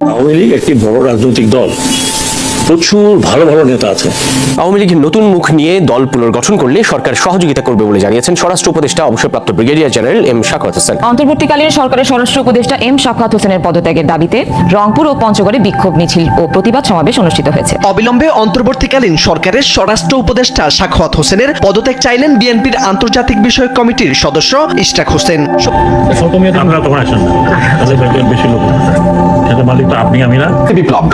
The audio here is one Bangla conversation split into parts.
আওয়ামী লীগ একটি বড় রাজনৈতিক দল। প্রচুর ভালো ভালো নেতা আছে। আওয়ামী লীগের নতুন মুখ নিয়ে দল পুনর্গঠন করলে সরকার সহযোগিতা করবে বলে জানিয়েছেন স্বরাষ্ট্র উপদেষ্টা অবসরপ্রাপ্ত ব্রিগেডিয়ার জেনারেল এম শাকত হোসেন। অন্তর্বর্তীকালীন সরকারের স্বরাষ্ট্র উপদেষ্টা এম শাফাত হোসেনের পদত্যাগের দাবিতে রংপুর ও পঞ্চগড়ে বিক্ষোভ মিছিল ও প্রতিবাদ সমাবেশ অনুষ্ঠিত হয়েছে। অবিলম্বে অন্তর্বর্তীকালীন সরকারের স্বরাষ্ট্র উপদেষ্টা সাখাওয়াত হোসেনের পদত্যাগ চাইলেন বিএনপির আন্তর্জাতিক বিষয়ক কমিটির সদস্য ইশরাক হোসেন। আপনারা তখন আসেন না। তাদের বেশি লোক। মালিক তো আপনি আমি না বিপ্লব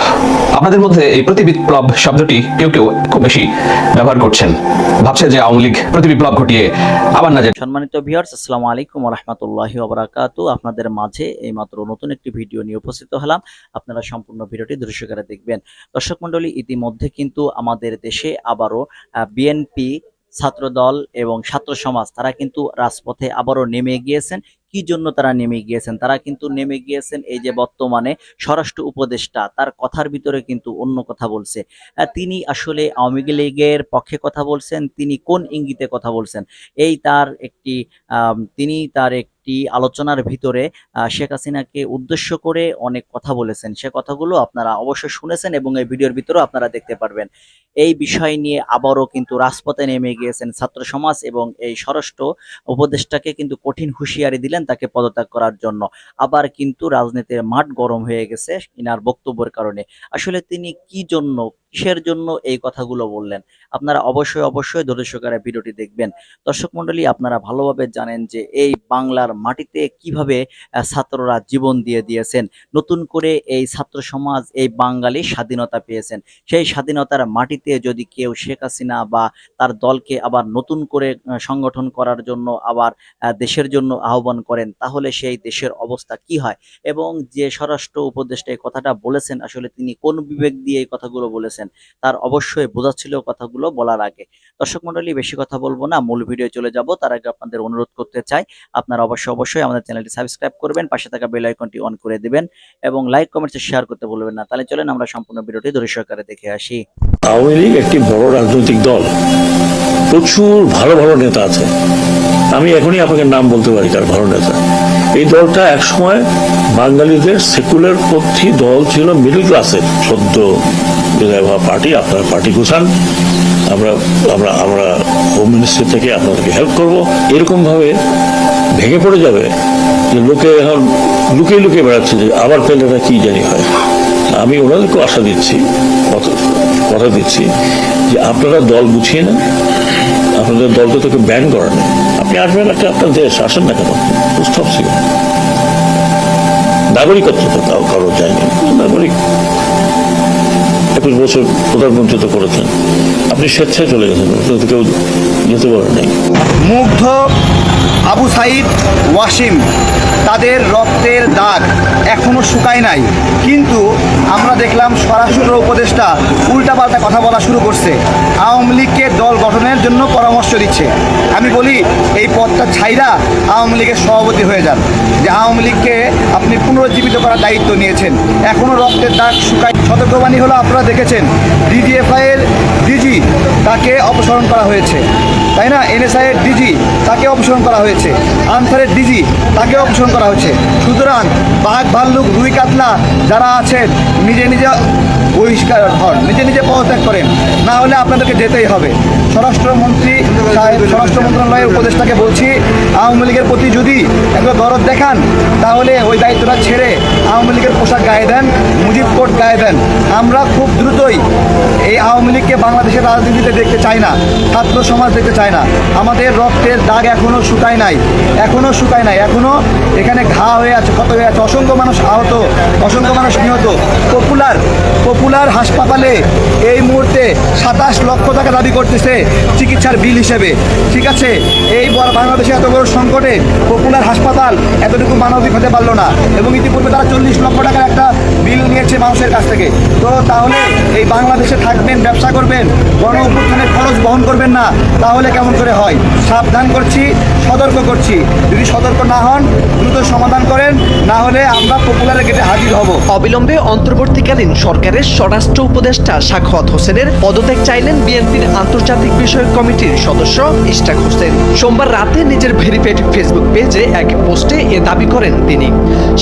আপনাদের মধ্যে এই প্রতি বিপ্লব শব্দটি কেউ কেউ খুব বেশি ব্যবহার করছেন। ভাবছে যে আওয়ামী লীগ প্রতি বিপ্লব ঘটিয়ে আবার না যে সম্মানিত ভিউয়ার্স আসসালামু আলাইকুম রহমতুল্লাহি ওবরাকাতু আপনাদের মাঝে এইমাত্র নতুন একটি ভিডিও নিয়ে উপস্থিত হলাম। আপনারা সম্পূর্ণ ভিডিওটি দৃশ্যকারে দেখবেন। দর্শক মণ্ডলী ইতিমধ্যে কিন্তু আমাদের দেশে আবারও বিএনপি ছাত্রদল এবং ছাত্র সমাজ তারা কিন্তু রাজপথে আবারও নেমে গিয়েছেন। কি জন্য তারা নেমে গিয়েছেন? তারা কিন্তু নেমে গিয়েছেন এই যে বর্তমানে স্বরাষ্ট্র উপদেষ্টা, তার কথার ভিতরে কিন্তু অন্য কথা বলছে। তিনি আসলে আওয়ামী লীগের পক্ষে কথা বলছেন, তিনি কোন ইঙ্গিতে কথা বলছেন? এই তার একটি তিনি তার একটি আলোচনার ভিতরে শেখ হাসিনাকে উদ্দেশ্য করে অনেক কথা বলেছেন। সে কথাগুলো আপনারা অবশ্যই শুনেছেন এবং এই ভিডিওর ভিতরেও আপনারা দেখতে পারবেন। এই বিষয় নিয়ে আবারও কিন্তু রাজপথে নেমে গিয়েছেন ছাত্র সমাজ এবং এই স্বরাষ্ট্র উপদেষ্টাকে কিন্তু কঠিন হুঁশিয়ারি দিলেন তাকে পদত্যাগ করার জন্য। আবার কিন্তু রাজনীতির মাঠ গরম হয়ে গেছে ইনার বক্তব্যের কারণে। আসলে তিনি কি জন্য কিসের জন্য এই কথাগুলো বললেন? আপনারা অবশ্যই অবশ্যই ধৈর্য সহকারে ভিডিওটি দেখবেন। দর্শক মণ্ডলী, আপনারা ভালোভাবে জানেন যে এই বাংলার মাটিতে কীভাবে ছাত্ররা জীবন দিয়ে দিয়েছেন। নতুন করে এই ছাত্র সমাজ, এই বাঙালি স্বাধীনতা পেয়েছেন। সেই স্বাধীনতার মাটিতে যদি কেউ শেখ হাসিনা বা তার দলকে আবার নতুন করে সংগঠন করার জন্য আবার দেশের জন্য আহ্বান করেন, তাহলে সেই দেশের অবস্থা কি হয়? এবং যে স্বরাষ্ট্র উপদেষ্টা এই কথাটা বলেছেন, আসলে তিনি কোন বিবেক দিয়ে এই কথাগুলো বলেছেন? তার অবশ্যই বোঝাচ্ছিল কথাগুলো বলার আগে। দর্শক মন্ডলী বেশি কথা বলব না, মূল ভিডিও চলে যাব। তার আগে আপনাদের অনুরোধ করতে চাই, আপনারা অবশ্যই অবশ্যই আমাদের চ্যানেলটি সাবস্ক্রাইব করবেন, পাশে থাকা বেল আইকনটি অন করে দিবেন এবং লাইক কমেন্টস শেয়ার করতে ভুলবেন না। তাহলে চলেন আমরা সম্পূর্ণ ভিডিওটি ধৈর্য সহকারে দেখে আসি। আওয়ামী লীগ একটি বড় রাজনৈতিক দল। প্রচুর ভালো ভালো নেতা আছে। আমি এখনই আপনাকে নাম বলতে পারি, তার ভালো নেতা। এই দলটা একসময় বাঙালিদের সেকুলার পন্থী দল ছিল মিডল ক্লাসের। সদ্য বিদায় পার্টি, আপনারা পার্টি গুছান আমরা আমরা আমরা হোম মিনিস্ট্রি থেকে আপনাদেরকে হেল্প করব। এরকম ভাবে ভেঙে পড়ে যাবে যে লোকে এখন লুকিয়ে লুকিয়ে বেড়াচ্ছে যে আবার পেলে না কি জানি হয়। আমি ওনাদেরকে আশা দিচ্ছি কথা- দিচ্ছি যে আপনারা দল গুছিয়ে নেন। আপনাদের দলকে তোকে ব্যান করেন। আপনি আসবেন একটা আপনার দেশ, আসেন না কেন? স্টপ ছিল নাগরিকত্ব তাও কারও যায়নি নাগরিক। একুশ বছর প্রধানমন্ত্রী তো করেছেন। আপনি স্বেচ্ছায় চলে গেছেন। কেউ যেতে পারেন। নাই মুগ্ধ আবু সাইদ, ওয়াসিম, তাদের রক্তের দাগ এখনও শুকায় নাই। কিন্তু আমরা দেখলাম স্বরাষ্ট্র উপদেষ্টা উল্টাপাল্টা কথা বলা শুরু করছে। আওয়ামী লীগকে দল গঠনের জন্য পরামর্শ দিচ্ছে। আমি বলি, এই পদটা ছাইরা আওয়ামী লীগের সভাপতি হয়ে যান। যে আওয়ামী লীগকে আপনি পুনরুজ্জীবিত করার দায়িত্ব নিয়েছেন। এখনও রক্তের দাগ শুকায় সতর্কবাণী হলো আপনারা দেখেছেন ডিজিএফআই এর ডিজি তাকে অপসারণ করা হয়েছে। তাই না? এনএসআই এর ডিজি তাকে অপসারণ করা হয়েছে। আনসারের ডিজি তাকে অপসারণ করা হয়েছে। সুতরাং বাঘ, ভাল্লুক, রুই, কাতলা যারা আছেন, নিজে নিজে বহিষ্কার হন, নিজে নিজে পদত্যাগ করেন। না হলে আপনাদেরকে যেতেই হবে। স্বরাষ্ট্রমন্ত্রী স্বরাষ্ট্র মন্ত্রণালয়ের উপদেষ্টাকে বলছি, আওয়ামী লীগের প্রতি যদি একবার দরদ দেখান, তাহলে ওই দায়িত্বটা ছেড়ে আওয়ামী লীগের পোশাক গায়ে দেন, মুজিব কোট গায়ে দেন। আমরা খুব দ্রুতই এই আওয়ামী লীগকে বাংলাদেশের রাজনীতিতে দেখতে চাই না, ছাত্র সমাজ দেখতে চায় না। আমাদের রক্তের দাগ এখনও এখনও শুকায় নাই, এখনও শুকায় নাই, এখনও এখানে ঘা হয়ে আছে, ক্ষত হয়ে আছে। অসংখ্য মানুষ আহত, অসংখ্য মানুষ নিহত। পপুলার পপুলার হাসপাতালে এই মুহূর্তে সাতাশ লক্ষ টাকা দাবি করতেছে চিকিৎসার বিল হিসেবে। ঠিক আছে? এই বাংলাদেশে এত বড় সংকটে পপুলার হাসপাতাল এতটুকু মানবিক হতে পারল না এবং ইতিপূর্বে তারা চল্লিশ লক্ষ টাকার একটা বিল নিয়েছে মানুষের কাছ থেকে। তো তাহলে এই বাংলাদেশে থাকবেন, ব্যবসা করবেন গণ খরচ বহন করবেন না, তাহলে কেমন করে হয়? সাবধান করছি সতর্ক করছি। যদি সতর্ক না হন, দ্রুত সমাধান করেন, না হলে আমরা পপুলার গেটে হাজির হব। অবিলম্বে অন্তর্বর্তীকালীন সরকারের স্বরাষ্ট্র উপদেষ্টা সাখত হোসেনের পদত্যাগ চাইলেন বিএনপির আন্তর্জাতিক বিষয়ক কমিটির সদস্য ইশতাক হোসেন। সোমবার রাতে নিজের ভেরিফাইড ফেসবুক পেজে এক পোস্টে এ দাবি করেন তিনি।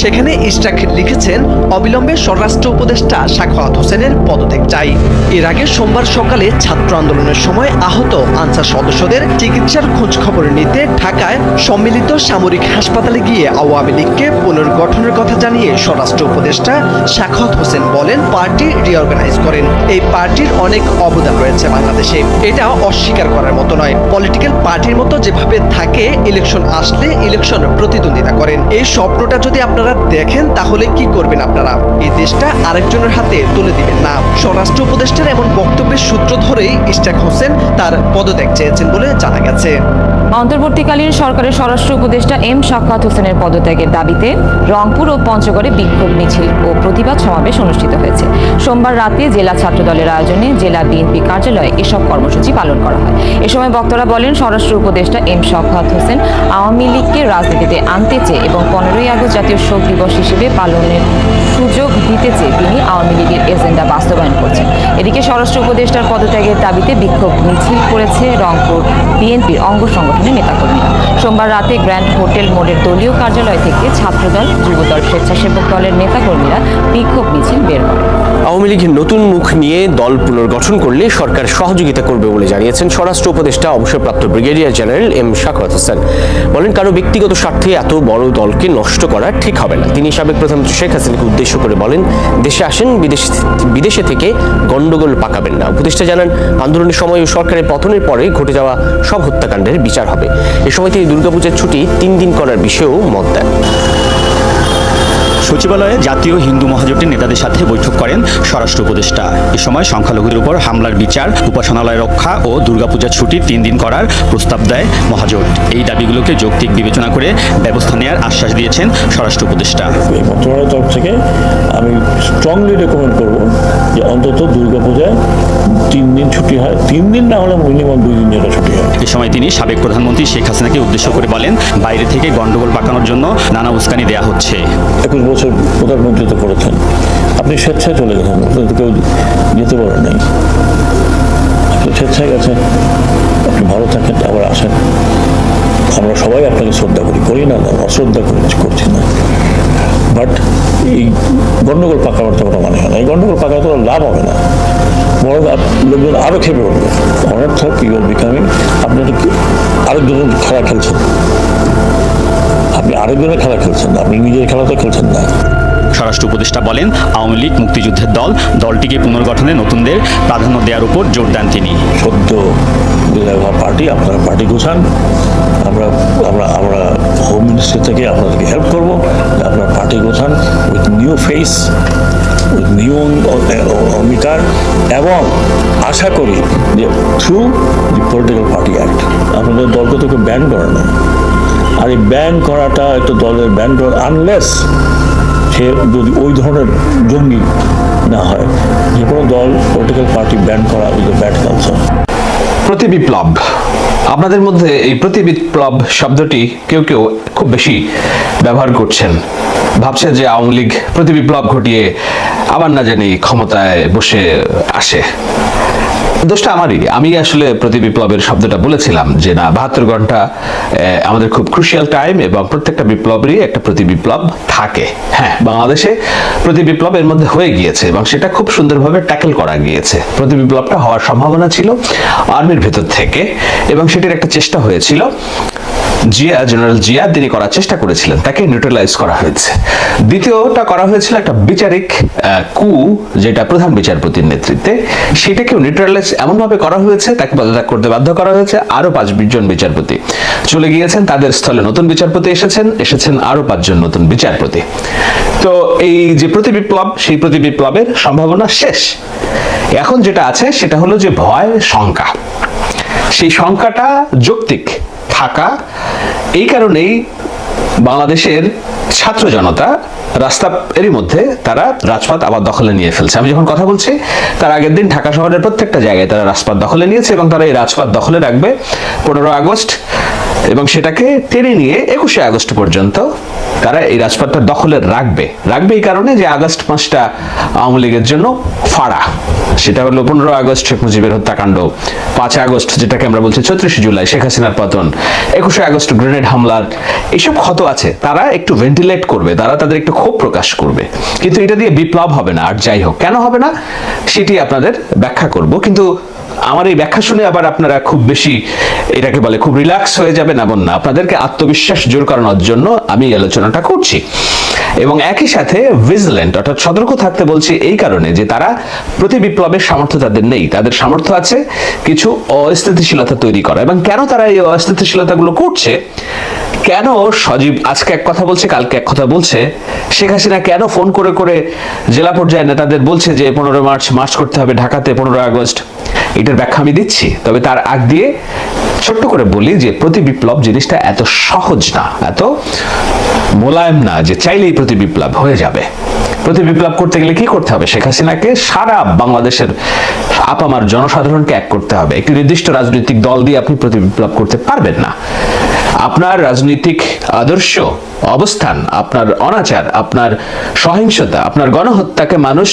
সেখানে ইশতাক লিখেছেন, অবিলম্বে স্বরাষ্ট্র উপদেষ্টা সাখাওয়াত হোসেনের পদত্যাগ চাই। এর আগে সোমবার সকালে ছাত্র আন্দোলনের সময় আহত আনসার সদস্যদের চিকিৎসার খোঁজ খবর নিতে ঢাকায় সম্মিলিত সামরিক হাসপাতালে গিয়ে আওয়ামী লীগকে পুনর্গঠনের কথা জানিয়ে স্বরাষ্ট্র উপদেষ্টা শাখাত হোসেন বলেন, পার্টি রিঅর্গানাইজ করেন। এই পার্টির অনেক অবদান রয়েছে বাংলাদেশে। এটা অস্বীকার করার মতো নয়। পলিটিক্যাল পার্টির মতো যেভাবে থাকে, ইলেকশন আসলে ইলেকশন প্রতিদ্বন্দ্বিতা করেন। এই স্বপ্নটা যদি আপনারা দেখেন তাহলে কি করবেন আপনারা? এই দেশটা আরেকজনের হাতে তুলে দিবেন। না, স্বরাষ্ট্র উপদেষ্টার এমন বক্তব্যের সূত্র ধরেই ইশতাক হোসেন তার পদত্যাগ চেয়েছেন বলে জানা গেছে। অন্তর্বর্তীকালীন সরকারের স্বরাষ্ট্র উপদেষ্টা এম শাখাত হোসেনের পদত্যাগের দাবিতে রংপুর ও পঞ্চগড়ে বিক্ষোভ মিছিল ও প্রতিবাদ সমাবেশ অনুষ্ঠিত হয়েছে। সোমবার রাতে জেলা ছাত্রদলের আয়োজনে জেলা বিএনপি কার্যালয়ে এসব কর্মসূচি পালন করা হয়। এ সময় বক্তারা বলেন, স্বরাষ্ট্র উপদেষ্টা এম শাখাত হোসেন আওয়ামী লীগকে রাজনীতিতে আনতে চেয়ে এবং পনেরোই আগস্ট জাতীয় শোক দিবস হিসেবে পালনের সুযোগ দিতে চেয়ে তিনি আওয়ামী লীগের এজেন্ডা বাস্তবায়ন করছেন। এদিকে স্বরাষ্ট্র উপদেষ্টার পদত্যাগের দাবিতে বিক্ষোভ মিছিল করেছে রংপুর বিএনপির অঙ্গ সংগঠনের নেতাকর্মীরা। সোমবার রাতে গ্র্যান্ড হোটেল মোড়ের দলীয় কার্যালয় থেকে ছাত্রদল, যুবদল, স্বেচ্ছাসেবক দলের নেতাকর্মীরা বিক্ষোভ মিছিল বের করেন আওয়ামী লীগের নতুন মুখ নিয়ে দল পুনর্গঠন করলে সরকার সহযোগিতা করবে বলে জানিয়েছেন স্বরাষ্ট্র উপদেষ্টা, অবসরপ্রাপ্ত brigadier general M Sakhawat Hossain. বলেন, কারও ব্যক্তিগত স্বার্থে এত বড় দলকে নষ্ট করা ঠিক হবে না। তিনি সাবেক প্রধানমন্ত্রী শেখ হাসিনাকে উদ্দেশ্য করে বলেন, দেশে আসেন, বিদেশ বিদেশে থেকে গন্ডগোল পাকাবেন না। উপদেষ্টা জানান, আন্দোলনের সময় ও সরকারের পতনের পরে ঘটে যাওয়া সব হত্যাকাণ্ডের বিচার হবে। এ সময় তিনি দুর্গাপূজার ছুটি তিন দিন করার বিষয়েও মত দেন। সচিবালয়ে জাতীয় হিন্দু মহাজোটের নেতাদের সাথে বৈঠক করেন স্বরাষ্ট্র উপদেষ্টা। এ সময় সংখ্যালঘুদের উপর হামলার বিচার উপাসনালয় রক্ষা ও দুর্গাপূজার ছুটি তিন দিন করার প্রস্তাব দেয় মহাজোট। এই দাবিগুলোকে যৌক্তিক বিবেচনা করে ব্যবস্থা নেওয়ার আশ্বাস দিয়েছেন স্বরাষ্ট্র উপদেষ্টা। এই মন্ত্রণালয়ের তরফ থেকে আমি স্ট্রংলি রেকমেন্ড করব যে অন্তত দুর্গাপূজায় তিন দিন ছুটি হয়। তিন দিন না হলে মিনিমাম দুই দিন যেটা ছুটি হয়। এ সময় তিনি সাবেক প্রধানমন্ত্রী শেখ হাসিনাকে উদ্দেশ্য করে বলেন বাইরে থেকে গন্ডগোল পাকানোর জন্য নানা উস্কানি দেয়া হচ্ছে। একুশ বছর প্রধানমন্ত্রিত্ব করেছেন আপনি স্বেচ্ছায় চলে গেছেন আপনার তো কেউ যেতে পারেন নাই। স্বেচ্ছায় গেছেন, আপনি ভালো থাকেন, আবার আসেন। আমরা সবাই আপনাকে শ্রদ্ধা করি করি না অশ্রদ্ধা করি করছি না। বাট এই গণ্ডগোল পাকাবার তো কোনো মানে হয় না। এই গণ্ডগোল পাকা তো লাভ হবে না। বরং লোকজন আরও খেপে উঠবে অনর্থক ইউ আর বিকামিং, আপনি আরেকজনের খেলা খেলছেন। আরেকজনের খেলা খেলছেন না আপনি নিজের খেলা তো খেলছেন না। স্বরাষ্ট্র উপদেষ্টা বলেন আওয়ামী লীগ মুক্তিযুদ্ধের দল দলটিকে পুনর্গঠনে নতুনদের প্রাধান্য দেওয়ার উপর জোর দেন তিনি। সদ্য পার্টি আপনারা পার্টি গোছান আমরা আমরা আমরা হোম মিনিস্ট্রি থেকে আপনাদেরকে হেল্প করব আপনার party গোছান with new face with new অঙ্গীকার এবং আশা করি যে through the political party act আপনাদের দলকে তো ব্যান করে না। আর এই ব্যান করাটা একটা দলের ব্যান করা আনলেস সে যদি ওই ধরনের জঙ্গি না হয়, যে কোনো দল পলিটিক্যাল পার্টি ব্যান করা উইথ ব্যাড কালচার প্রতি বিপ্লব, আপনাদের মধ্যে এই প্রতি বিপ্লব শব্দটি কেউ কেউ খুব বেশি ব্যবহার করছেন। ভাবছে যে আওয়ামী লীগ প্রতি বিপ্লব ঘটিয়ে আবার না জানি ক্ষমতায় বসে আসে। দোষটা আমারই। আমি আসলে প্রতি বিপ্লবের শব্দটা বলেছিলাম যে না, বাহাত্তর ঘণ্টা আমাদের খুব ক্রুশিয়াল টাইম এবং প্রত্যেকটা বিপ্লবেরই একটা প্রতি বিপ্লব থাকে। হ্যাঁ বাংলাদেশে প্রতি বিপ্লব এর মধ্যে হয়ে গিয়েছে এবং সেটা খুব সুন্দরভাবে ট্যাকেল করা গিয়েছে। প্রতি বিপ্লবটা হওয়ার সম্ভাবনা ছিল আর্মির ভেতর থেকে এবং সেটির একটা চেষ্টা হয়েছিল। জিয়া, জেনারেল জিয়া, তিনি করার চেষ্টা করেছিলেন। তাকে নিউট্রালাইজ করা হয়েছে। দ্বিতীয়টা করা হয়েছিল একটা বিচারিক কু, যেটা প্রধান বিচারপতির নেতৃত্বে। সেটাকেও নিউট্রালাইজ এমনভাবে করা হয়েছে, তাকে পদত্যাগ করতে বাধ্য করা হয়েছে আরও পাঁচ জন বিচারপতি। চলে গিয়েছেন, তাদের স্থলে নতুন বিচারপতি এসেছেন এসেছেন আরও পাঁচজন নতুন বিচারপতি। তো এই যে প্রতি বিপ্লব, সেই প্রতি বিপ্লবের সম্ভাবনা শেষ। এখন যেটা আছে, সেটা হলো যে ভয়, শঙ্কা। সেই সংখ্যাটা যৌক্তিক। থাকা। এই কারণেই বাংলাদেশের ছাত্র জনতা রাস্তা এরই মধ্যে তারা রাজপথ আবার দখলে নিয়ে ফেলছে। আমি যখন কথা বলছি, তার আগের দিন ঢাকা শহরের প্রত্যেকটা জায়গায় তারা রাজপথ দখলে নিয়েছে এবং তারা এই রাজপথ দখলে রাখবে পনেরো আগস্ট এবং সেটাকে টেনে নিয়ে একুশে আগস্ট পর্যন্ত তারা এই রাজপথটা দখলে রাখবে। রাখবে এই কারণে যে আগস্ট মাসটা আওয়ামী লীগের জন্য ফাড়া। সেটা হলো পনেরো আগস্ট শেখ মুজিবের হত্যাকাণ্ড পাঁচ আগস্ট যেটাকে আমরা বলছি ছত্রিশে জুলাই, শেখ হাসিনার পতন, একুশে আগস্ট গ্রেনেড হামলার এইসব ক্ষত আছে। তারা একটু ভেন্টিলেট করবে, তারা তাদের একটু ক্ষোভ প্রকাশ করবে। কিন্তু এটা দিয়ে বিপ্লব হবে না, আর যাই হোক। কেন হবে না? সেটি আপনাদের ব্যাখ্যা করব। কিন্তু আমার এই ব্যাখ্যা শুনে আবার আপনারা খুব বেশি এটাকে বলে খুব রিল্যাক্স হয়ে যাবেন এমন না। আপনাদেরকে আত্মবিশ্বাস জোর করানোর জন্য আমি আলোচনাটা করছি। এবং একই সাথে ভিজিল্যান্ট অর্থাৎ সতর্ক থাকতে বলছি এই কারণে যে তারা প্রতি বিপ্লবের সামর্থ্য তাদের নেই। তাদের সামর্থ্য আছে কিছু অস্থিতিশীলতা তৈরি করা। এবং কেন তারা এই অস্থিতিশীলতাগুলো করছে? কেন সজীব আজকে এক কথা বলছে, কালকে এক কথা বলছে? শেখ হাসিনা কেন ফোন করে করে জেলা পর্যায়ে নেতাদের বলছে যে পনেরো মার্চ মার্চ করতে হবে ঢাকাতে পনেরো আগস্ট? এটার ব্যাখ্যা আমি দিচ্ছি। তবে তার আগ দিয়ে ছোট্ট করে বলি যে প্রতি বিপ্লব জিনিসটা এত সহজ না, এত মোলায়েম না যে চাইলেই প্রতি বিপ্লব হয়ে যাবে। প্রতি বিপ্লব করতে গেলে কি করতে হবে? শেখ হাসিনাকে সারা বাংলাদেশের আপামার জনসাধারণকে এক করতে হবে। একটি নির্দিষ্ট রাজনৈতিক দল দিয়ে আপনি প্রতি বিপ্লব করতে পারবেন না। আপনার রাজনৈতিক আদর্শ, অবস্থান, আপনার অনাচার, আপনার সহিংসতা, আপনার গণহত্যাকে মানুষ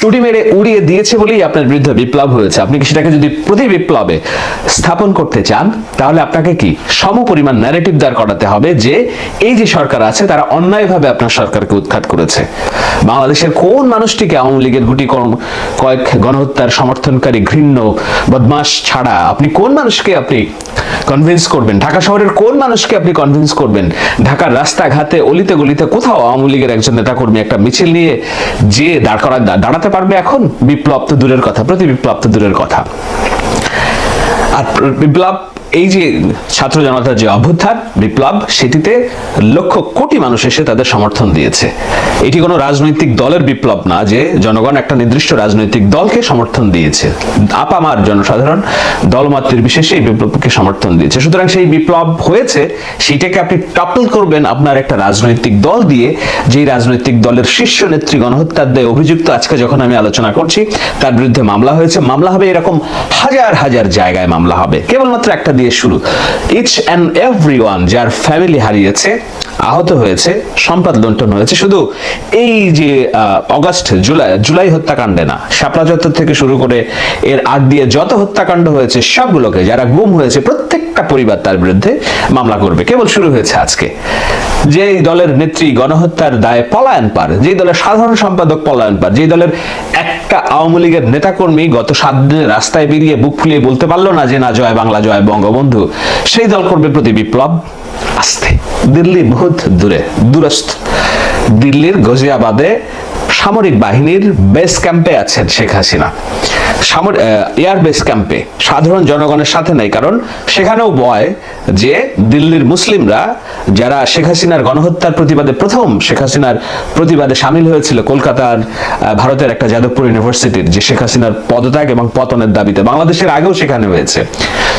টুটি মেরে উড়িয়ে দিয়েছে বলেই আপনার বিরুদ্ধে বিপ্লব হয়েছে। আপনি কি সেটাকে যদি প্রতি বিপ্লবে স্থাপন করতে চান, তাহলে আপনাকে কি সম পরিমাণ ন্যারেটিভ দাঁড় করাতে হবে যে এই যে সরকার আছে, তারা অন্যায়ভাবে আপনার সরকারকে উৎখাত করেছে। বাংলাদেশের কোন মানুষটিকে আওয়ামী লীগের গুটি কয়েক গণহত্যার সমর্থনকারী ঘৃণ্য বদমাস ছাড়া আপনি কোন মানুষকে আপনি কনভিন্স করবেন। ঢাকা শহরের কোন মানুষকে আপনি কনভিন্স করবেন? ঢাকার রাস্তাঘাটে, অলিতে গলিতে কোথাও আওয়ামী লীগের একজন নেতাকর্মী একটা মিছিল নিয়ে যে দাঁড় করা দাঁড়াতে পারবে এখন? বিপ্লব তো দূরের কথা, প্রতি বিপ্লব তো দূরের কথা। আর বিপ্লব এই যে ছাত্র জনতার যে অভ্যুত্থান, বিপ্লব, সেটিতে লক্ষ কোটি মানুষ এসে তাদের সমর্থন দিয়েছে। এটি কোনো রাজনৈতিক দলের বিপ্লব না যে জনগণ একটা নির্দিষ্ট রাজনৈতিক দলকে সমর্থন দিয়েছে। আপামার জনসাধারণ দলমাত্রের বিশেষে এই বিপ্লবকে সমর্থন দিয়েছে। সুতরাং সেই বিপ্লব হয়েছে, সেটাকে আপনি টপল করবেন আপনার একটা রাজনৈতিক দল দিয়ে, যেই রাজনৈতিক দলের শীর্ষ নেত্রী গণহত্যার দায়ে অভিযুক্ত আজকে যখন আমি আলোচনা করছি, তার বিরুদ্ধে মামলা হয়েছে। মামলা হবে এরকম হাজার হাজার জায়গায় মামলা হবে। কেবলমাত্র একটা দিয়ে শুরু। ইচ অ্যান্ড এভরি ওয়ান যার ফ্যামিলি হারিয়েছে আহত হয়েছে সম্পদ লুণ্ঠন হয়েছে। শুধু এই যে অগাস্ট, জুলাই জুলাই হত্যাকাণ্ডে না, শাপলা চত্বর থেকে শুরু করে এর আগ দিয়ে যত হত্যাকাণ্ড হয়েছে, সবগুলোকে যারা গুম হয়েছে, প্রত্যেকটা পরিবার তার বিরুদ্ধে মামলা করবে। কেবল শুরু হয়েছে আজকে। যে দলের নেত্রী গণহত্যার দায়ে পলায়ন পার, যে দলের সাধারণ সম্পাদক পলায়ন পার, যে দলের একটা আওয়ামী লীগের নেতাকর্মী গত সাত দিনে রাস্তায় বেরিয়ে বুক ফুলিয়ে বলতে পারল না যে, না, জয় বাংলা, জয় বঙ্গবন্ধু। সেই দল করবে প্রতি বিপ্লব। আসতে। দিল্লি বহুত দূরে দূরস্থ দিল্লির গজিয়াবাদে সামরিক বাহিনীর বেস ক্যাম্পে আছেন শেখ হাসিনা। এয়ার বেস ক্যাম্পে সাধারণ জনগণের সাথে নেই, কারণ সেখানেও বয় যে দিল্লির মুসলিমরা, যারা শেখ হাসিনার গণহত্যার প্রতিবাদে, প্রথম শেখ হাসিনার প্রতিবাদে সামিল হয়েছিল কলকাতার ভারতের একটা যাদবপুর ইউনিভার্সিটির, যে শেখ হাসিনার পদত্যাগ এবং পতনের দাবিতে। বাংলাদেশের আগেও সেখানে হয়েছে।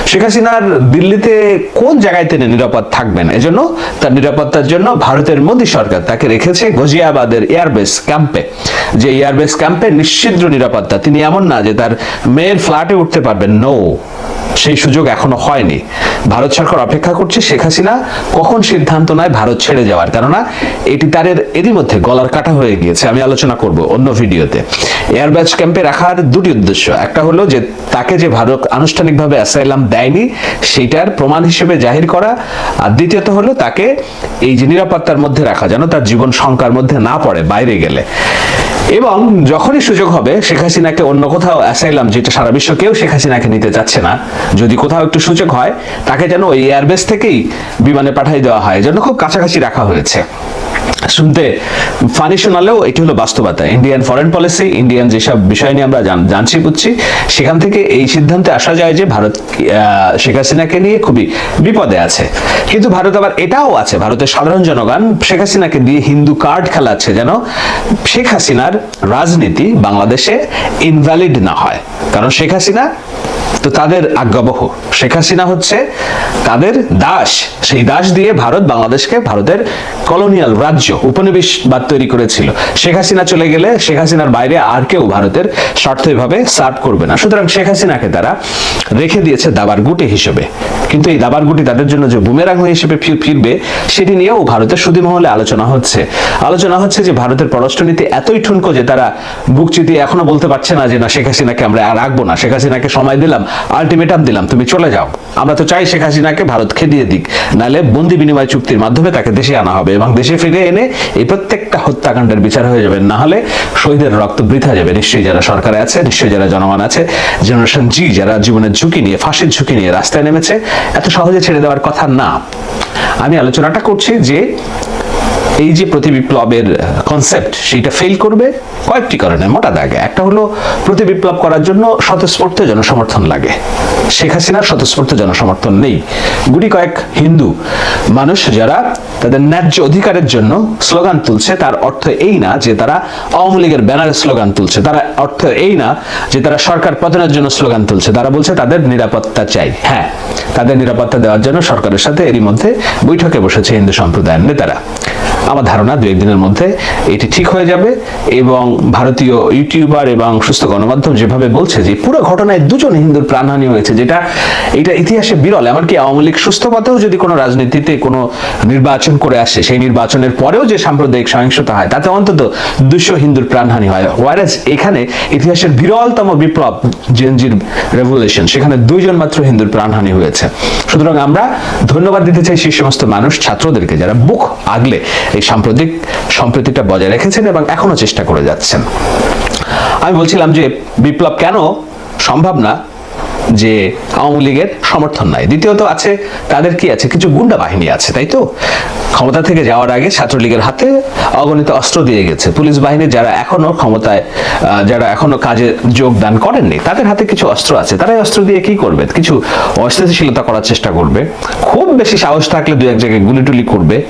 শেখ হাসিনার দিল্লিতে কোন জায়গায় তিনি নিরাপদ থাকবেন? এজন্য তার নিরাপত্তার জন্য ভারতের মোদী সরকার তাকে রেখেছে, গজিয়াবাদের এয়ারবেস ক্যাম্পে যে এয়ারবেস ক্যাম্পে নিশ্চিদ্র নিরাপত্তা। তিনি এমন না যে তার মেয়ের ফ্ল্যাটে উঠতে পারবেন। নো সেই সুযোগ এখনও হয়নি। ভারত সরকার অপেক্ষা করছে শেখ হাসিনা কখন সিদ্ধান্ত নেয় ভারত ছেড়ে যাওয়ার। কেননা এটি তার এর- এরই মধ্যে গলার কাটা হয়ে গিয়েছে। আমি আলোচনা করব অন্য ভিডিওতে। এয়ারব্যাচ ক্যাম্পে রাখার দুটি উদ্দেশ্য। একটা হলো যে তাকে যে ভারত আনুষ্ঠানিকভাবে অ্যাসাইলাম দেয়নি, সেইটার প্রমাণ হিসেবে জাহির করা। আর দ্বিতীয়ত হলো তাকে এই যে নিরাপত্তার মধ্যে রাখা, যেন তার জীবন শঙ্কার মধ্যে না পড়ে বাইরে গেলে। এবং যখনই সুযোগ হবে, শেখ হাসিনাকে অন্য কোথাও অ্যাসাইলাম যেটা সারা বিশ্ব কেউ শেখ হাসিনাকে নিতে চাচ্ছে না। যদি কোথাও একটু সুযোগ হয়, তাকে যেন ওই এয়ারবেস থেকেই বিমানে পাঠিয়ে দেওয়া হয়। যেন খুব কাছাকাছি রাখা হয়েছে। শুনতে ফানি শোনালেও এটি হলো বাস্তবতা। ইন্ডিয়ান ফরেন পলিসি ইন্ডিয়ান যেসব বিষয় নিয়ে আমরা জানছি, বুঝছি, সেখান থেকে এই সিদ্ধান্তে আসা যায় যে ভারত শেখ হাসিনাকে নিয়ে খুবই বিপদে আছে। কিন্তু ভারত আবার এটাও আছে, ভারতের সাধারণ জনগণ শেখ হাসিনাকে দিয়ে হিন্দু কার্ড খেলাচ্ছে যেন শেখ হাসিনার রাজনীতি বাংলাদেশে ইনভ্যালিড না হয়। কারণ শেখ হাসিনা তো তাদের আজ্ঞাবহ। শেখ হাসিনা হচ্ছে তাদের দাস। সেই দাস দিয়ে ভারত বাংলাদেশকে ভারতের কলোনিয়াল রাজ্য উপনিবেশবাদ তৈরি করেছিল। শেখ হাসিনা চলে গেলে শেখ হাসিনার বাইরে আর কেউ ভারতের স্বার্থ এভাবে সার্ভ করবে না। সুতরাং শেখ হাসিনাকে তারা রেখে দিয়েছে দাবার গুটি হিসেবে। কিন্তু এই দাবার গুটি তাদের জন্য যে বুমেরাং হিসেবে ফিরবে, সেটি নিয়েও ভারতের সুদী মহলে আলোচনা হচ্ছে। আলোচনা হচ্ছে যে ভারতের পররাষ্ট্রনীতি এতই ঠুনকো যে তারা বুক চিতিয়ে এখনও বলতে পারছে না যে, না, শেখ হাসিনাকে আমরা রাখব না। শেখ হাসিনাকে সময় দিলাম আলটিমেটাম দিলাম, তুমি চলে যাও। আমরা তো চাই শেখ হাসিনাকে ভারত খেদিয়ে দিক, নাহলে বন্দি বিনিময় চুক্তির মাধ্যমে তাকে দেশে আনা হবে এবং দেশে ফিরে এনে এই প্রত্যেকটা হত্যাকাণ্ডের বিচার হয়ে যাবে। না হলে শহীদের রক্ত বৃথা যাবে। নিশ্চয়ই যারা সরকারে আছে, নিশ্চয়ই যারা জনগণ আছে জেনারেশন জি যারা জীবনের ঝুঁকি নিয়ে, ফাঁসির ঝুঁকি নিয়ে রাস্তায় নেমেছে, এত সহজে ছেড়ে দেওয়ার কথা না। আমি আলোচনাটা করছি যে এই যে প্রতি বিপ্লবের কনসেপ্ট সেইটা ফেল করবে কয়েকটি কারণে, মোটা দাগে। একটা হলো প্রতি বিপ্লব করার জন্য স্বতঃস্ফূর্ত জনসমর্থন লাগে। শেখ হাসিনার স্বতঃস্ফূর্ত জনসমর্থন নেই। গুটি কয়েক হিন্দু মানুষ যারা তাদের ন্যায্য অধিকারের জন্য স্লোগান তুলছে, তার অর্থ এই না যে তারা আওয়ামী লীগের ব্যানারে স্লোগান তুলছে। তারা অর্থ এই না যে তারা সরকার পতনের জন্য স্লোগান তুলছে। তারা বলছে, তাদের নিরাপত্তা চাই। হ্যাঁ তাদের নিরাপত্তা দেওয়ার জন্য সরকারের সাথে এরই মধ্যে বৈঠকে বসেছে হিন্দু সম্প্রদায়ের নেতারা। আমার ধারণা দু একদিনের মধ্যে এটি ঠিক হয়ে যাবে এবং ভারতীয় ইউটিউবার এবং সুস্থ গণমাধ্যম যেভাবে বলছে যে পুরো ঘটনায় দুজন হিন্দুর প্রাণহানি হয়েছে, যেটা এটা ইতিহাসে বিরল, এমনকি আওয়ামী লীগ সুস্থ পথেও যদি কোনো রাজনীতিতে কোনো নির্বাচন করে আসে, সেই নির্বাচনের পরেও যে সাম্প্রদায়িক সহিংসতা হয়, তাতে অন্তত দুশো হিন্দুর প্রাণহানি হয়। ওয়ারাজ এখানে ইতিহাসের বিরলতম বিপ্লব জেনজির রেভলিউশন সেখানে দুইজন মাত্র হিন্দুর প্রাণহানি হয়েছে। সুতরাং আমরা ধন্যবাদ দিতে চাই সেই সমস্ত মানুষ, ছাত্রদেরকে, যারা বুক আগলে এই সাম্প্রতিক সম্প্রীতিটা বজায় রেখেছেন এবং এখনও চেষ্টা করে যাচ্ছেন। আমি বলছিলাম যে বিপ্লব কেন সম্ভব না যে আওয়ামী লীগের সমর্থন নাই? দ্বিতীয়ত আছে, তাদের কি আছে? কিছু গুন্ডা বাহিনী আছে, তাই তো? ক্ষমতা থেকে যাওয়ার আগে ছাত্রলীগের হাতে অগণিত অস্ত্র দিয়ে গেছে। পুলিশ বাহিনী যারা এখনও ক্ষমতায় যারা এখনও কাজে যোগদান করেননি, তাদের হাতে কিছু অস্ত্র আছে। তারা এই অস্ত্র দিয়ে কি করবে? কিছু অস্থিতিশীলতা করার চেষ্টা করবে। খুব বেশি সাহস থাকলে দু এক জায়গায় গুলি টুলি করবে।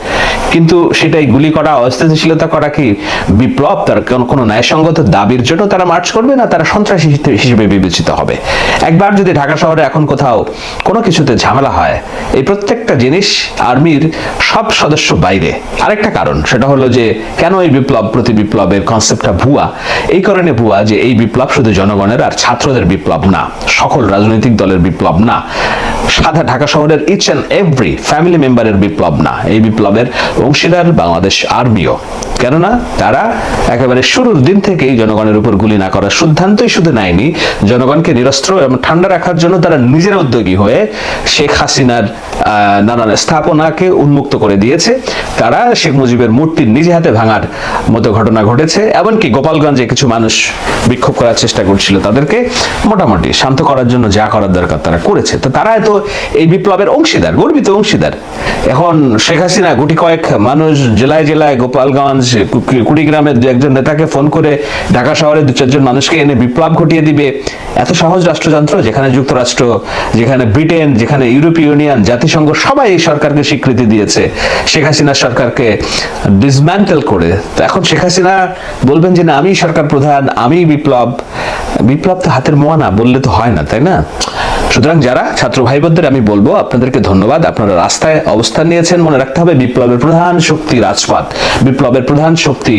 কিন্তু সেটাই গুলি করা, অস্থিতিশীলতা করা কি বিপ্লব? তার কোন- ন্যায়সঙ্গত দাবির জন্য তারা মার্চ করবে না? তারা সন্ত্রাসী হিসেবে বিবেচিত হবে। একবার যদি ঢাকা শহরে এখন কোথাও কোনো কিছুতে ঝামেলা হয়, এই প্রত্যেকটা জিনিস আর্মির সব সদস্য বাইরে। আরেকটা কারণ, সেটা হলো যে কেন এই বিপ্লব প্রতি বিপ্লবের কনসেপ্টটা ভুয়া? এই কারণে ভুয়া যে এই বিপ্লব শুধু জনগণের আর ছাত্রদের বিপ্লব না, সকল রাজনৈতিক দলের বিপ্লব না। সাদা ঢাকা শহরের ইচ অ্যান্ড এভরি ফ্যামিলি মেম্বারের বিপ্লব না। এই বিপ্লবের অংশীদার বাংলাদেশ আর্মিও। কেননা, তারা একেবারে শুরুর দিন থেকেই জনগণের উপর গুলি না করার সিদ্ধান্তই শুধু নেয়নি। জনগণকে নিরস্ত্র এবং ঠান্ডা রাখার জন্য তারা নিজেরা উদ্যোগী হয়ে শেখ হাসিনার নানান স্থাপনাকে উন্মুক্ত করে দিয়েছে। তারা শেখ মুজিবের মূর্তি নিজে হাতে ভাঙার মতো ঘটনা ঘটেছে। এমনকি গোপালগঞ্জে কিছু মানুষ বিক্ষোভ করার চেষ্টা করছিল তাদেরকে। মোটামুটি শান্ত করার জন্য যা করার দরকার তারা করেছে। তো তারা তো এই বিপ্লবের অংশীদার, গর্বিত অংশীদার। এখন শেখ হাসিনা গুটি কয়েক মানুষ জেলায় জেলায় গোপালগঞ্জ কুড়িগ্রামের দু একজন নেতাকে ফোন করে ঢাকা শহরে দু চারজন মানুষকে এনে বিপ্লব ঘটিয়ে দিবে। এত সহজ রাষ্ট্রযন্ত্র যেখানে যুক্তরাষ্ট্র, যেখানে ব্রিটেন, যেখানে ইউরোপীয় ইউনিয়ন, জাতিসংঘ সবাই এই সরকারকে স্বীকৃতি দিয়েছে। শেখ হাসিনার সরকারকে ডিসম্যান্টেল করে। তো এখন শেখ হাসিনা বলবেন যে, না আমি সরকার প্রধান আমি বিপ্লব। বিপ্লব তো হাতের মোয়া না, বললে তো হয় না, তাই না? সুতরাং যারা ছাত্র ভাই বোনদের আমি বলব আপনাদেরকে ধন্যবাদ। আপনারা রাস্তায় অবস্থান নিয়েছেন, মনে রাখতে হবে বিপ্লবের প্রধান শক্তি রাজপথ। বিপ্লবের প্রধান শক্তি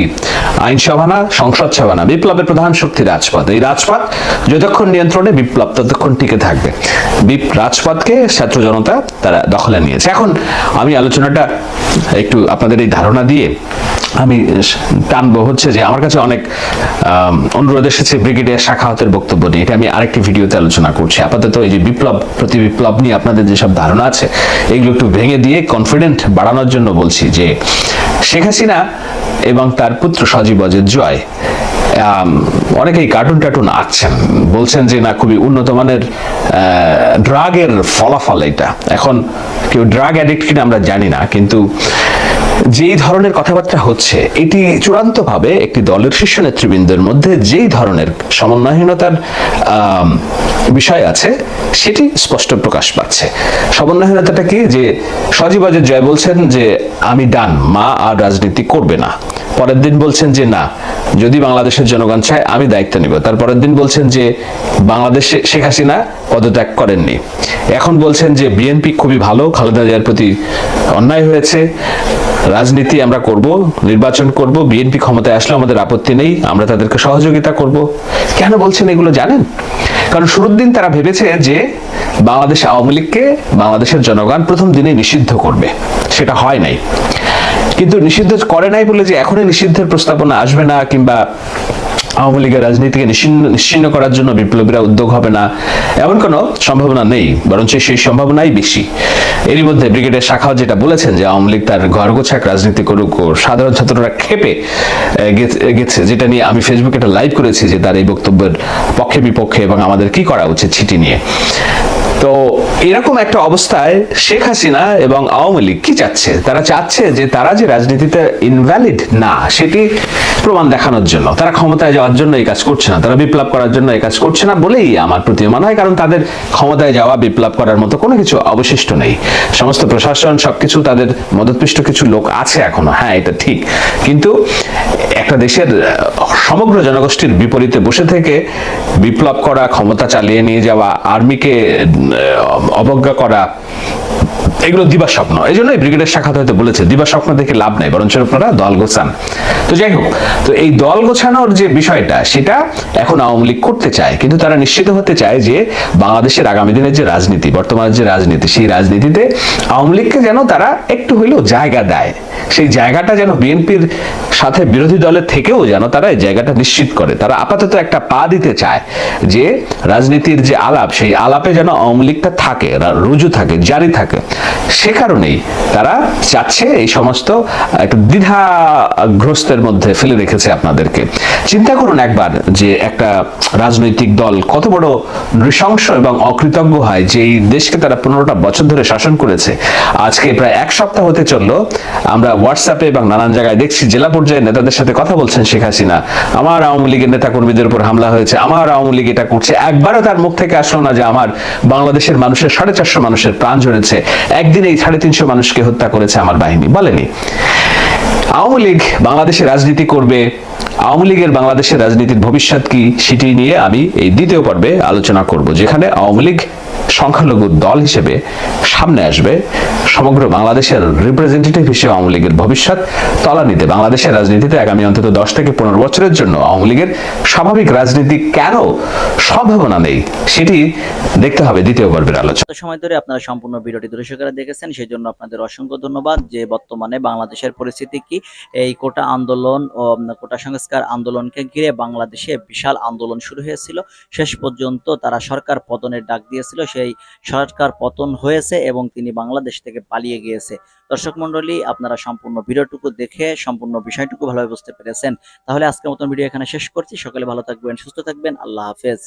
আইনসভা না, সংসদ সভা না, বিপ্লবের প্রধান শক্তি রাজপথ। এই রাজপথ যতক্ষণ নিয়ন্ত্রণে, বিপ্লব ততক্ষণ টিকে থাকবে। রাজপথকে ছাত্র জনতা তারা দখলে নিয়েছে। এখন আমি আলোচনাটা একটু আপনাদের এই ধারণা দিয়ে আমি টানবো হচ্ছে যে আমার কাছে অনেক অনুরোধ এসেছে ব্রিগেডিয়ার শাখাহতের বক্তব্য নিয়ে। এটা আমি আরেকটি ভিডিওতে আলোচনা করছি। আপাতত এই যে বিপ্লব, প্রতি বিপ্লব নিয়ে আপনাদের যেসব ধারণা আছে, এগুলো একটু ভেঙে দিয়ে কনফিডেন্ট বাড়ানোর জন্য বলছি যে শেখ হাসিনা এবং তার পুত্র সজীব অজিত জয় অনেকেই কার্টুন টার্টুন আঁকছেন। বলছেন যে না, খুবই উন্নত মানের ড্রাগের ফলাফল এটা। এখন কেউ ড্রাগ অ্যাডিক্ট কিনা আমরা জানি না, কিন্তু যেই ধরনের কথাবার্তা হচ্ছে, এটি চূড়ান্তভাবে একটি দলের শীর্ষ নেতৃবৃন্দের মধ্যে যেই ধরনের সমন্বয়হীনতার বিষয় আছে, সেটি স্পষ্ট প্রকাশ পাচ্ছে। সমন্বয়হীনতাটা কি? যে সজীব অজয় জয় বলছেন যে, আমি ডান, মা আর রাজনীতি করবে না। পরের দিন বলছেন যে, না, যদি বাংলাদেশের জনগণ চায়, আমি দায়িত্ব নিব। তারপরের দিন বলছেন যে, বাংলাদেশে শেখ হাসিনা পদত্যাগ করেননি। এখন বলছেন যে, বিএনপি খুবই ভালো, খালেদা জিয়ার প্রতি অন্যায় হয়েছে। রাজনীতি আমরা করব, নির্বাচন করব, বিএনপি ক্ষমতায় আসলে আমাদের আপত্তি নেই, আমরা তাদেরকে সহযোগিতা করব। কেন বলছেন এগুলো জানেন? কারণ শুরুর দিন তারা ভেবেছে যে বাংলাদেশ আওয়ামী লীগকে বাংলাদেশের জনগণ প্রথম দিনে নিষিদ্ধ করবে। সেটা হয় নাই। কিন্তু নিষিদ্ধ করে নাই বলে যে এখনই নিষিদ্ধের প্রস্তাবনা আসবে না কিংবা আওয়ামী লীগের রাজনীতিকে নিশ্চিন্ন নিশ্চিন্ন করার জন্য বিপ্লবীরা উদ্যোগ হবে না, এমন কোনো সম্ভাবনা নেই, বরঞ্চ সেই সম্ভাবনাই বেশি। এরই মধ্যে ব্রিগেডের শাখাও যেটা বলেছেন যে আওয়ামী লীগ তার ঘর গোছাক রাজনীতি করুক ও সাধারণ ছাত্ররা খেপে গেছে যেটা নিয়ে আমি ফেসবুকে একটা লাইভ করেছি যে তার এই বক্তব্যের পক্ষে বিপক্ষে এবং আমাদের কি করা উচিত ছিটি নিয়ে। তো এরকম একটা অবস্থায় শেখ হাসিনা এবং আওয়ামী লীগ কি চাচ্ছে? তারা চাচ্ছে যে তারা যে রাজনীতিতে ইনভ্যালিড না, সেটি প্রমাণ দেখানোর জন্য। তারা ক্ষমতায় যাওয়ার জন্য এই কাজ করছে না। তারা বিপ্লব করার জন্য এই কাজ করছে না বলেই আমার প্রতীয়মান হয়, কারণ তাদের ক্ষমতায় যাওয়া, বিপ্লব করার মতো কোনো কিছু অবশিষ্ট নেই। সমস্ত প্রশাসন, সবকিছু তাদের মদতপৃষ্ট কিছু লোক আছে এখনও। হ্যাঁ এটা ঠিক। কিন্তু একটা দেশের সমগ্র জনগোষ্ঠীর বিপরীতে বসে থেকে বিপ্লব করা, ক্ষমতা চালিয়ে নিয়ে যাওয়া, আর্মিকে অবজ্ঞা করা এগুলো দিবা স্বপ্ন। এই জন্যই ব্রিগেডের শাখা হয়তো বলেছে, দিবা স্বপ্ন দেখে লাভ নাই, বরঞ্চ আপনারা দল গোছান। তো যাই হোক, তো এই দল গোছানোর যে বিষয়টা, সেটা এখন আওয়ামী লীগ করতে চায়, কিন্তু তারা নিশ্চিত হতে চায় যে বাংলাদেশের আগামী দিনের যে রাজনীতি, বর্তমানের যে রাজনীতি, সেই রাজনীতিতে আওয়ামী লীগকে যেন তারা একটু হইলেও জায়গা দেয়। সেই জায়গাটা যেন বিএনপির সাথে বিরোধী দলের থেকেও যেন তারা এই জায়গাটা নিশ্চিত করে। তারা আপাতত একটা পা দিতে চায় যে রাজনীতির যে আলাপ, সেই আলাপে যেন আওয়ামী লীগটা থাকে রুজু থাকে, জারি থাকে। সে কারণেই তারা চাচ্ছে এই সমস্ত একটা দ্বিধাগ্রস্তের মধ্যে ফেলে রেখেছে আপনাদেরকে। চিন্তা করুন একবার যে একটা রাজনৈতিক দল কত বড় নৃশংস এবং অকৃতজ্ঞ হয় যে এই দেশকে তারা পনেরোটা বছর ধরে শাসন করেছে। আজকে প্রায় এক সপ্তাহ হতে চলল, আমরা হোয়াটসঅ্যাপে এবং নানান জায়গায় দেখছি জেলা পর্যায়ে নেতাদের সাথে কথা বলছেন শেখ হাসিনা। আমার আওয়ামী লীগের নেতা কর্মীদের উপর হামলা হয়েছে। আমার আওয়ামী লীগ এটা করছে। একবারও তার মুখ থেকে আসলো না যে আমার বাংলাদেশের মানুষের সাড়ে চারশো মানুষের প্রাণ ঝরেছে একদিন এই সাড়ে তিনশো মানুষকে হত্যা করেছে আমার বাহিনী। বলেনি। আওয়ামী লীগ বাংলাদেশে রাজনীতি করবে। আওয়ামী লীগের বাংলাদেশের রাজনীতির ভবিষ্যৎ কি, সেটি নিয়ে আমি এই দ্বিতীয় পর্বে আলোচনা করব, যেখানে আওয়ামী লীগ সংখ্যালঘু দল হিসেবে সামনে আসবে। সমগ্র বাংলাদেশের রিপ্রেজেন্টেটিভ হিসেবে আওয়ামী লীগের ভবিষ্যৎ তলানিতে। বাংলাদেশের রাজনীতিতে আগামী অন্তত দশ থেকে পনেরো বছরের জন্য আওয়ামী লীগের স্বাভাবিক রাজনীতি কেন সম্ভাবনা নেই, সেটি দেখতে হবে দ্বিতীয় পর্বের আলোচনা। সময় ধরে আপনারা সম্পূর্ণ ভিডিওটি দর্শকেরা দেখেছেন সেই জন্য আপনাদের অসংখ্য ধন্যবাদ যে বর্তমানে বাংলাদেশের পরিস্থিতি কি, এই কোটা আন্দোলন ও কোটা সংস্কার আন্দোলনকে ঘিরে বাংলাদেশে বিশাল আন্দোলন শুরু হয়েছিল। শেষ পর্যন্ত তারা সরকার পতনের ডাক দিয়েছিল সেই সরকার পতন হয়েছে এবং তিনি বাংলাদেশ থেকে পালিয়ে গিয়েছে। দর্শক মন্ডলী আপনারা সম্পূর্ণ ভিডিওটুকু দেখে সম্পূর্ণ বিষয়টুকু ভালোভাবে বুঝতে পেরেছেন। তাহলে আজকের মতন ভিডিও এখানে শেষ করছি। সকালে ভালো থাকবেন, সুস্থ থাকবেন। আল্লাহ হাফেজ।